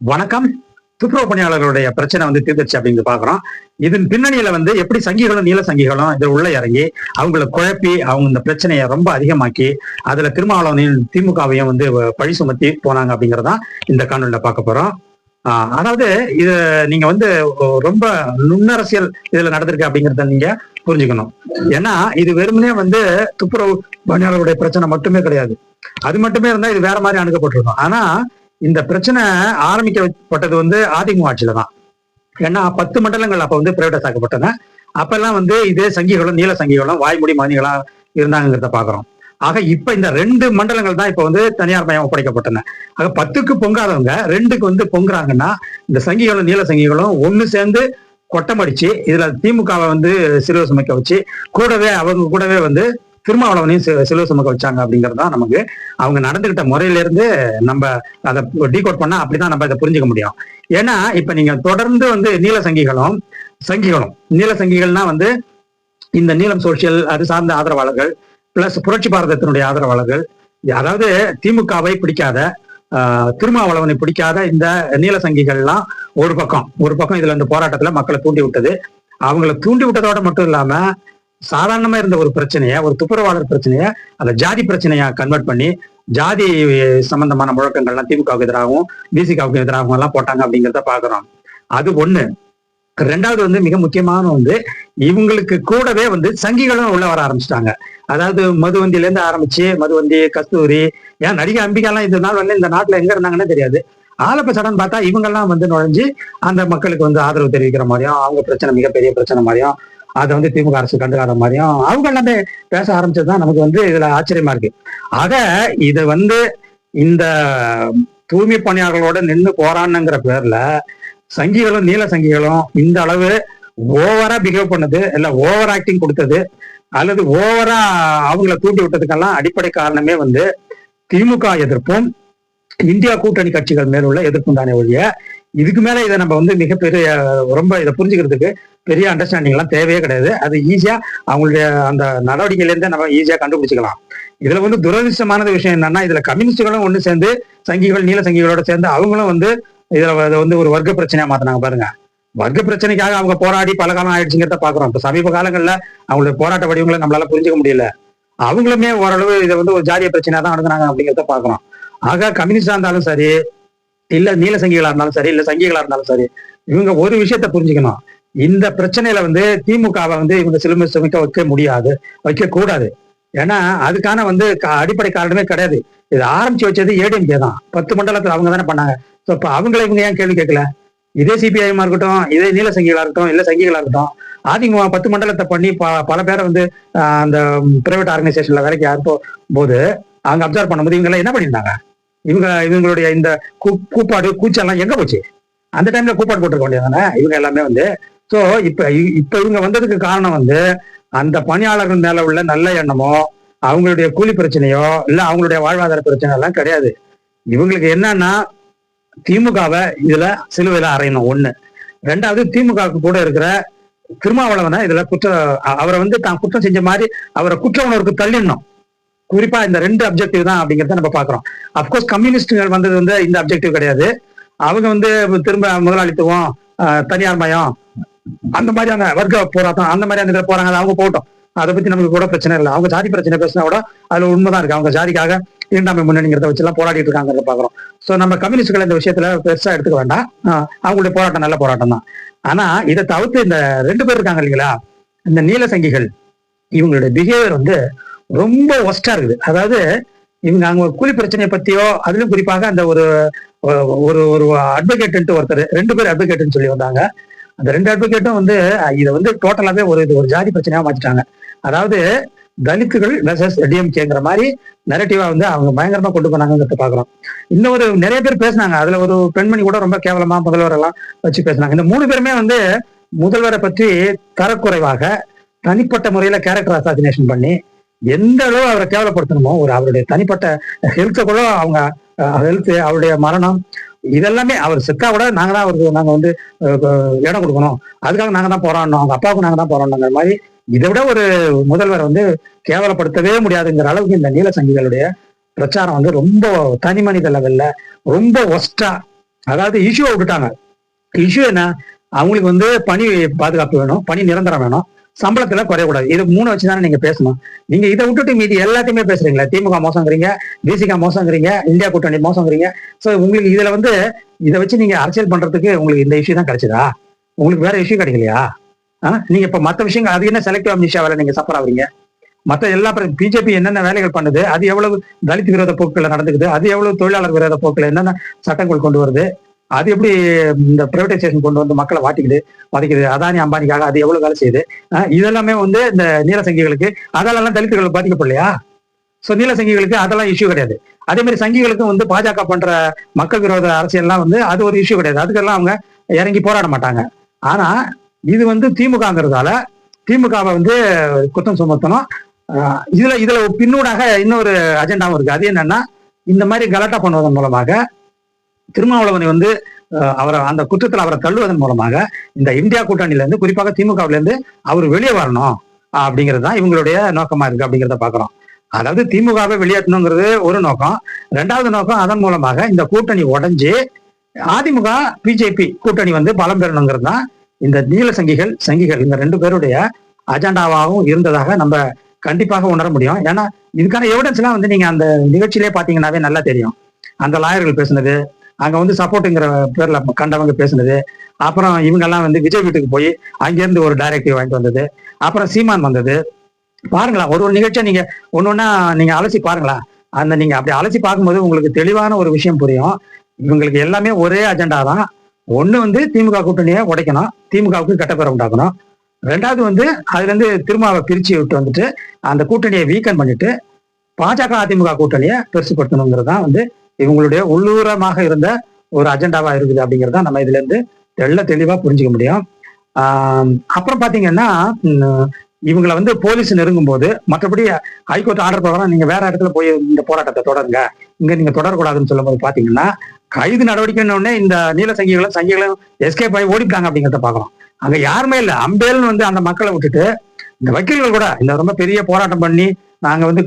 வணக்கம். துப்புரவு பணியாளர்களுடைய பிரச்சனை வந்து தீர்ந்துச்சு அப்படிங்க பாக்குறோம் இதன் பின்னணியில வந்து எப்படி சங்கிகளும் நீல சங்கிகளும் இதில் உள்ள இறங்கி அவங்கள குழப்பி அவங்க இந்த பிரச்சனையை ரொம்ப அதிகமாக்கி அதுல திருமாவளவனையும் திமுகவையும் வந்து பழி சுமத்தி போனாங்க அப்படிங்கறதான் இந்த காணொலியில பார்க்க போறோம். ஆஹ் அதாவது இது நீங்க வந்து ரொம்ப நுண்ணரசியல் இதுல நடந்திருக்கு அப்படிங்கறத நீங்க புரிஞ்சுக்கணும். ஏன்னா இது வெறுமனே வந்து துப்புரவு பணியாளர்களுடைய பிரச்சனை மட்டுமே கிடையாது. அது மட்டுமே இருந்தா இது வேற மாதிரி அணுகப்பட்டிருக்கும். ஆனா இந்த பிரச்சனை ஆரம்பிக்கப்பட்டது வந்து அதிமுக ஆட்சியில தான் ஏன்னா பத்து மண்டலங்கள் அப்ப வந்து பிரைவேட் ஆக்கப்பட்டன அப்பெல்லாம் வந்து இதே சங்கிகளும் நீல சங்கிகளும் வாய்மொழி மதினிகளா இருந்தாங்கிறத பாக்குறோம். ஆக இப்ப இந்த ரெண்டு மண்டலங்கள் தான் இப்ப வந்து தனியார் மயம் ஒப்படைக்கப்பட்டன. ஆக பத்துக்கு பொங்காதவங்க ரெண்டுக்கு வந்து பொங்குறாங்கன்னா இந்த சங்கிகளும் நீல சங்கிகளும் ஒண்ணு சேர்ந்து கொட்டமடிச்சு இதுல திமுகவை வந்து சிறுவ சுமைக்க வச்சு கூடவே அவங்க கூடவே வந்து திருமாவளவனையும் சிலுவை சுமக்க வச்சாங்க அப்படிங்கிறது தான் நமக்கு அவங்க நடந்துகிட்ட முறையில இருந்து நம்ம அதை டீகோட் பண்ணா அப்படிதான் நம்ம இதை புரிஞ்சுக்க முடியும். ஏன்னா இப்ப நீங்க தொடர்ந்து வந்து நீல சங்கிகளும் சங்கிகளும் நீல சங்கிகள்னா வந்து இந்த நீளம் சோசியல் அது சார்ந்த ஆதரவாளர்கள் பிளஸ் புரட்சி பாரதத்தினுடைய ஆதரவாளர்கள். அதாவது திமுகவை பிடிக்காத ஆஹ், திருமாவளவனை பிடிக்காத இந்த நீல சங்கிகள்லாம் ஒரு பக்கம் ஒரு பக்கம் இதுல இந்த போராட்டத்துல மக்களை தூண்டி விட்டது. அவங்கள தூண்டி விட்டதோட மட்டும் இல்லாம சாதாரணமா இருந்த ஒரு பிரச்சனைய ஒரு துப்புரவாளர் பிரச்சனைய அந்த ஜாதி பிரச்சனையா கன்வெர்ட் பண்ணி ஜாதி சம்பந்தமான முழக்கங்கள்லாம் திமுகவுக்கு எதிராகவும் பிசிகாவுக்கு எதிராகவும் எல்லாம் போட்டாங்க அப்படிங்கிறத பாக்குறோம் அது ஒண்ணு. ரெண்டாவது வந்து மிக முக்கியமான வந்து இவங்களுக்கு கூடவே வந்து சங்கிகளும் உள்ள வர ஆரம்பிச்சிட்டாங்க. அதாவது மதுவந்தியில இருந்து ஆரம்பிச்சு மதுவந்தி கஸ்தூரி ஏன் நடிகை அம்பிகாலாம் இது நாள் வந்து இந்த நாட்டுல எங்க இருந்தாங்கன்னே தெரியாது. ஆலப்ப சடன் பார்த்தா இவங்கெல்லாம் வந்து நுழைஞ்சு அந்த மக்களுக்கு வந்து ஆதரவு தெரிவிக்கிற மாதிரியும் அவங்க பிரச்சனை மிகப்பெரிய பிரச்சனை மாதிரியும் அதை வந்து திமுக அரசு கண்டுக்காத மாதிரியும் அவங்க எல்லாமே பேச ஆரம்பிச்சதுதான் நமக்கு வந்து இதுல ஆச்சரியமா இருக்கு. ஆக இதை வந்து இந்த தூய்மை பணியாளர்களோட நின்று போராடணுங்கிற பேர்ல சங்கிகளும் நீல சங்கிகளும் இந்த அளவு ஓவரா பிஹேவ் பண்ணது இல்ல ஓவர் ஆக்டிங் கொடுத்தது அல்லது ஓவரா அவங்கள தூண்டி விட்டதுக்கெல்லாம் அடிப்படை காரணமே வந்து திமுக எதிர்ப்பும் இந்தியா கூட்டணி கட்சிகள் மேலுள்ள எதிர்ப்பும் தானே ஒழிய இதுக்கு மேல இதை நம்ம வந்து மிகப்பெரிய ரொம்ப இதை புரிஞ்சுக்கிறதுக்கு பெரிய அண்டர்ஸ்டாண்டிங் எல்லாம் தேவையே கிடையாது. அது ஈஸியா அவங்களுடைய அந்த நடவடிக்கையில இருந்தே நம்ம ஈஸியா கண்டுபிடிச்சிக்கலாம். இதுல வந்து துரதிருஷ்டமானது விஷயம் என்னன்னா இதுல கம்யூனிஸ்டுகளும் ஒண்ணு சேர்ந்து சங்கிகள் நீல சங்கிகளோட சேர்ந்து அவங்களும் வந்து இதுல வந்து ஒரு வர்க்க பிரச்சனையா மாத்தினாங்க பாருங்க. வர்க்க பிரச்சனைக்காக அவங்க போராடி பல காலம் ஆயிடுச்சுங்கிறத பாக்குறோம். இப்ப சமீப காலங்கள்ல அவங்களுடைய போராட்ட வடிவங்களை நம்மளால புரிஞ்சுக்க முடியல. அவங்களுமே ஓரளவு இதை வந்து ஒரு ஜாதிய பிரச்சனையா தான் அணுகுனாங்க அப்படிங்கிறத பாக்குறோம். ஆக கம்யூனிஸ்டா இருந்தாலும் சரி இல்ல நீல சங்கிகளா இருந்தாலும் சரி இல்ல சங்கிகளா இருந்தாலும் சரி இவங்க ஒரு விஷயத்த புரிஞ்சுக்கணும். இந்த பிரச்சனையில வந்து திமுகவை வந்து இவங்க சிலுமை சுமிக்க வைக்க முடியாது வைக்க கூடாது. ஏன்னா அதுக்கான வந்து அடிப்படை காரணமே கிடையாது. இது ஆரம்பிச்சு வச்சது ஏடிஎம்கே தான். பத்து மண்டலத்துல அவங்க தானே பண்ணாங்க. ஸோ இப்போ அவங்கள இவங்க ஏன் கேள்வி கேட்கல? இதே சிபிஐமா இருக்கட்டும் இதே நீல சங்கிகளா இருக்கட்டும் இல்ல சங்கிகளா இருக்கட்டும் அதிமுக பத்து மண்டலத்தை பண்ணி ப- பல பேரை வந்து அந்த பிரைவேட் ஆர்கனைசேஷன்ல வேலைக்கு யாருப்போ போது அவங்க அப்சர்வ் பண்ணும்போது இவங்க எல்லாம் என்ன பண்ணியிருந்தாங்க? இவங்க இவங்களுடைய இந்த கூ- கூப்பாடு கூச்செல்லாம் எங்க போச்சு? அந்த டைம்ல கூப்பாடு போட்டிருக்க வேண்டியதானே இவங்க எல்லாமே வந்து சோ இப்ப இ- இப்ப இவங்க வந்ததுக்கு காரணம் வந்து அந்த பணியாளர்கள் மேல உள்ள நல்ல எண்ணமோ அவங்களுடைய கூலி பிரச்சனையோ இல்ல அவங்களுடைய வாழ்வாதார பிரச்சனை எல்லாம் கிடையாது. இவங்களுக்கு என்னன்னா திமுகவை இதுல சிலுவையில அறையணும் ஒண்ணு. ரெண்டாவது திமுகவுக்கு கூட இருக்கிற திருமாவளவனை இதுல குற்ற அவரை வந்து தான் குற்றம் செஞ்ச மாதிரி அவரை குற்ற உணர்வுக்கு தள்ளிடணும். குறிப்பா இந்த ரெண்டு அப்ஜெக்டிவ் தான் அப்படிங்கறத நம்ம பாக்குறோம் அப்கோர்ஸ் கம்யூனிஸ்டுகள் வந்தது வந்து இந்த அப்ஜெக்டிவ் கிடையாது. அவங்க வந்து திரும்ப முதலாளித்துவம் தனியார் மயம் அந்த மாதிரியான வர்க்க போராட்டம் அந்த மாதிரியான இதில் போறாங்க அவங்க போட்டோம் அதை பத்தி நமக்கு கூட பிரச்சனை இல்லை. அவங்க ஜாதி பிரச்சனை பேசினா கூட அதுல உண்மைதான் இருக்கு. அவங்க ஜாதிக்காக இரண்டாமை முன்னணிங்கிறத வச்சு எல்லாம் போராடிட்டு இருக்காங்கிறத பாக்குறோம் சோ நம்ம கம்யூனிஸ்டுகள் இந்த விஷயத்துல பெருசா எடுத்துக்க வேண்டாம். அவங்களுடைய போராட்டம் நல்ல போராட்டம் தான். ஆனா இதை தவிர்த்து இந்த ரெண்டு பேர் இருக்காங்க இல்லைங்களா? இந்த நீல சங்கிகள் இவங்களுடைய பிஹேவியர் வந்து ரொம்ப ஒஸ்டா இருக்குது. அதாவது இவங்க அவங்க ஒரு கூலி பிரச்சனையை பத்தியோ அதுலயும் குறிப்பாக அந்த ஒரு ஒரு ஒரு அட்வொகேட் ஒருத்தர் ரெண்டு பேர் அட்வொகேட்னு சொல்லி வந்தாங்க. அந்த ரெண்டு அட்வொகேட்டும் வந்து இதை வந்து டோட்டலாவே ஒரு இது ஒரு ஜாதி பிரச்சனையா மாத்திட்டாங்க. அதாவது தலித்துகள் வெர்சஸ் டிஎம்கேங்கிற மாதிரி நெரட்டிவா வந்து அவங்க பயங்கரமா கொண்டு போனாங்கிறத பாக்குறோம். இன்னொரு நிறைய பேர் பேசினாங்க. அதுல ஒரு பெண்மணி கூட ரொம்ப கேவலமா முதல்வர் எல்லாம் வச்சு பேசினாங்க. இந்த மூணு பேருமே வந்து முதல்வரை பற்றி தரக்குறைவாக தனிப்பட்ட முறையில கேரக்டர் அசாசினேஷன் பண்ணி எந்த அளவு அவரை கேவலப்படுத்தணுமோ ஒரு அவருடைய தனிப்பட்ட ஹெல்த்தை கூட அவங்க ஹெல்த் அவருடைய மரணம் இதெல்லாமே அவர் செக்கா விட நாங்க தான் அவருக்கு நாங்க வந்து இடம் கொடுக்கணும். அதுக்காக நாங்க தான் போராடணும். அவங்க அப்பாவுக்கு நாங்க தான் போராடணுங்கிற மாதிரி இதை விட ஒரு முதல்வர் வந்து கேவலப்படுத்தவே முடியாதுங்கிற அளவுக்கு இந்த நீல சங்கிகளுடைய பிரச்சாரம் வந்து ரொம்ப தனி மனித லெவல்ல ரொம்ப ஒஸ்டா அதாவது இஷ்யூவை விட்டுட்டாங்க. இஷ்யூ என்ன? அவங்களுக்கு வந்து பணி பாதுகாப்பு வேணும் பணி நிரந்தரம் வேணும். சம்பளத்துல குறையக்கூடாது. இது மூணு வச்சு தானே நீங்க பேசணும். நீங்க இதை விட்டுட்டு மீதி எல்லாத்தையுமே பேசுறீங்களா? திமுக மோசங்கிறீங்க பிசிக மோசங்கிறீங்க இந்தியா கூட்டணி மோசங்கிறீங்க. சோ உங்களுக்கு இதுல வந்து இதை வச்சு நீங்க அரசியல் பண்றதுக்கு உங்களுக்கு இந்த இஷ்யூ தான் கிடைச்சதா? உங்களுக்கு வேற இஷ்யூ கிடைக்கலையா? ஆ? நீங்க இப்ப மத்த விஷயங்கள் அது என்ன செலக்டிவ் அமித்ஷா வேலை நீங்க சஃபர் ஆகுறீங்க? மத்த எல்லா பிஜேபி என்னென்ன வேலைகள் பண்ணுது? அது எவ்வளவு தலித் விரோத போக்குல நடந்துக்குது? அது எவ்வளவு தொழிலாளர் விரோத போக்குல என்னென்ன சட்டங்கள் கொண்டு வருது? அது எப்படி இந்த பிரைவேடைசேஷன் கொண்டு வந்து மக்களை வாட்டிக்குது வதைக்குது அதானி அம்பானிக்காக அது எவ்வளவு வேலை செய்யுது? இதெல்லாமே வந்து இந்த நீலசங்கிகளுக்கு அதெல்லாம் தலித்துகள் பாதிக்கப்படலையா? ஸோ நீலசங்கிகளுக்கு அதெல்லாம் இஷ்யூ கிடையாது. அதே மாதிரி சங்கிகளுக்கும் வந்து பாஜக பண்ற மக்கள் விரோத அரசியல்லாம் வந்து அது ஒரு இஷ்யூ கிடையாது. அதுக்கெல்லாம் அவங்க இறங்கி போராட மாட்டாங்க. ஆனா இது வந்து திமுகங்கிறதால திமுகவை வந்து குற்றம் சுமத்தணும். இதுல இதுல பின்னூடாக இன்னொரு அஜெண்டாவும் இருக்கு. அது என்னன்னா இந்த மாதிரி கலாட்டா பண்ணுவதன் மூலமாக திருமாவளவனை வந்து அவரை அந்த குற்றத்தில் அவரை தள்ளுவதன் மூலமாக இந்த இந்தியா கூட்டணியில இருந்து குறிப்பாக திமுகவிலேருந்து அவர் வெளியே வரணும் அப்படிங்கிறது தான் இவங்களுடைய நோக்கமா இருக்கு அப்படிங்கிறத பாக்குறோம். அதாவது திமுகவை வெளியேற்றணுங்கிறது ஒரு நோக்கம். ரெண்டாவது நோக்கம் அதன் மூலமாக இந்த கூட்டணி உடஞ்சி அதிமுக பிஜேபி கூட்டணி வந்து பலம் பெறணுங்கிறது தான் இந்த நீல சங்கிகள் சங்கிகள் இந்த ரெண்டு பேருடைய அஜெண்டாவாகவும் இருந்ததாக நம்ம கண்டிப்பாக உணர முடியும். ஏன்னா இதுக்கான எவிடன்ஸ் எல்லாம் வந்து நீங்க அந்த நிகழ்ச்சியிலே பாத்தீங்கன்னாவே நல்லா தெரியும். அந்த லாயர்கள் பேசுனது அங்க வந்து சப்போர்ட்டுங்கிற பேர்ல கண்டவங்க பேசினது. அப்புறம் இவங்க எல்லாம் வந்து விஜய் வீட்டுக்கு போய் அங்கிருந்து ஒரு டைரக்டிவ் வாங்கிட்டு வந்தது. அப்புறம் சீமான் வந்தது. பாருங்களா ஒரு ஒரு நிகழ்ச்சியை நீங்க ஒன்னொன்னா நீங்க அலசி பாருங்களா? அந்த நீங்க அப்படி அலசி பார்க்கும்போது உங்களுக்கு தெளிவான ஒரு விஷயம் புரியும். இவங்களுக்கு எல்லாமே ஒரே அஜெண்டா தான். ஒண்ணு வந்து திமுக கூட்டணியை உடைக்கணும் திமுகவுக்கு கெட்டப்பேரை உண்டாக்கணும். ரெண்டாவது வந்து அதுல இருந்து திருமாவை பிரிச்சு விட்டு வந்துட்டு அந்த கூட்டணியை வீக்கன் பண்ணிட்டு பாஜக அதிமுக கூட்டணியை பெருசுப்படுத்தணுங்கிறது தான் வந்து இவங்களுடைய உள்ளூரமாக இருந்த ஒரு அஜெண்டாவா இருக்குது அப்படிங்கிறத நம்ம இதுல இருந்து தெள்ள தெளிவா புரிஞ்சுக்க முடியும். அப்புறம் பாத்தீங்கன்னா இவங்களை வந்து போலீஸ் நெருங்கும் போது மற்றபடி ஹைகோர்ட் ஆர்டர் பிரகாரம் நீங்க வேற இடத்துல போய் இந்த போராட்டத்தை தொடருங்க. இங்க நீங்க தொடரக்கூடாதுன்னு சொல்லும்போது பாத்தீங்கன்னா கைது நடவடிக்கைன்னு இந்த நீல சங்கிகளும் சங்கிகளும் எஸ்கேப் ஆகி ஓடிட்டாங்க அப்படிங்கிறத பாக்குறோம். அங்க யாருமே இல்ல. அம்பேல்னு வந்து அந்த மக்களை விட்டுட்டு இந்த வக்கீல்கள் கூட இந்த ரொம்ப பெரிய போராட்டம் பண்ணி நாங்க வந்து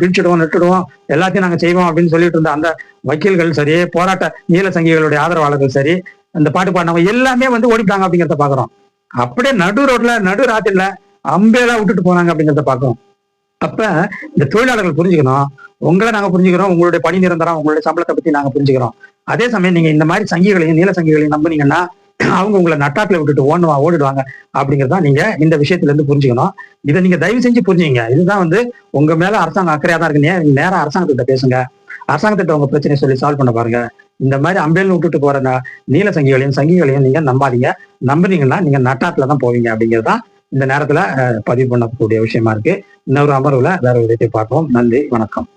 கிழிச்சிடுவோம் நட்டுடுவோம் எல்லாத்தையும் நாங்க செய்வோம் அப்படின்னு சொல்லிட்டு இருந்த அந்த வக்கீல்கள் சரி போராட்ட நீல சங்கிகளுடைய ஆதரவாளர்கள் சரி இந்த பாட்டு பாடினவங்க எல்லாமே வந்து ஓடிட்டாங்க அப்படிங்கிறத பாக்குறோம். அப்படியே நடு ரோட்ல நடு ராத்திரில அம்பேலா விட்டுட்டு போனாங்க அப்படிங்கிறத பாக்குறோம். அப்ப இந்த தொழிலாளர்கள் புரிஞ்சுக்கணும் உங்களை நாங்க புரிஞ்சுக்கிறோம் உங்களுடைய பணி நிரந்தரம் உங்களுடைய சம்பளத்தை பத்தி நாங்க புரிஞ்சுக்கிறோம். அதே சமயம் நீங்க இந்த மாதிரி சங்கிகளையும் நீல சங்கிகளையும் நம்புனீங்கன்னா அவங்க உங்களை நட்டாட்டில் விட்டுட்டு ஓடுவா ஓடிடுவாங்க அப்படிங்கிறதா நீங்க இந்த விஷயத்துல இருந்து புரிஞ்சுக்கணும். இதை நீங்க தயவு செஞ்சு புரிஞ்சுங்க இதுதான் வந்து உங்க மேல அரசாங்கம் அக்கறையா தான் இருக்கு. நேரம் நேரம் அரசாங்கத்திட்ட பேசுங்க. அரசாங்கத்திட்ட உங்க பிரச்சனையை சொல்லி சால்வ் பண்ண பாருங்க. இந்த மாதிரி அம்பேல் விட்டுட்டு போற நீல சங்கிகளையும் சங்கிகளையும் நீங்க நம்பாதீங்க. நம்புறீங்கன்னா நீங்க நட்டாட்டில் தான் போவீங்க அப்படிங்கிறது தான் இந்த நேரத்துல பதிவு பண்ணக்கூடிய விஷயமா இருக்கு. இன்னொரு அமர்வுல வேற ஒரு விதத்தை பார்ப்போம். நன்றி வணக்கம்.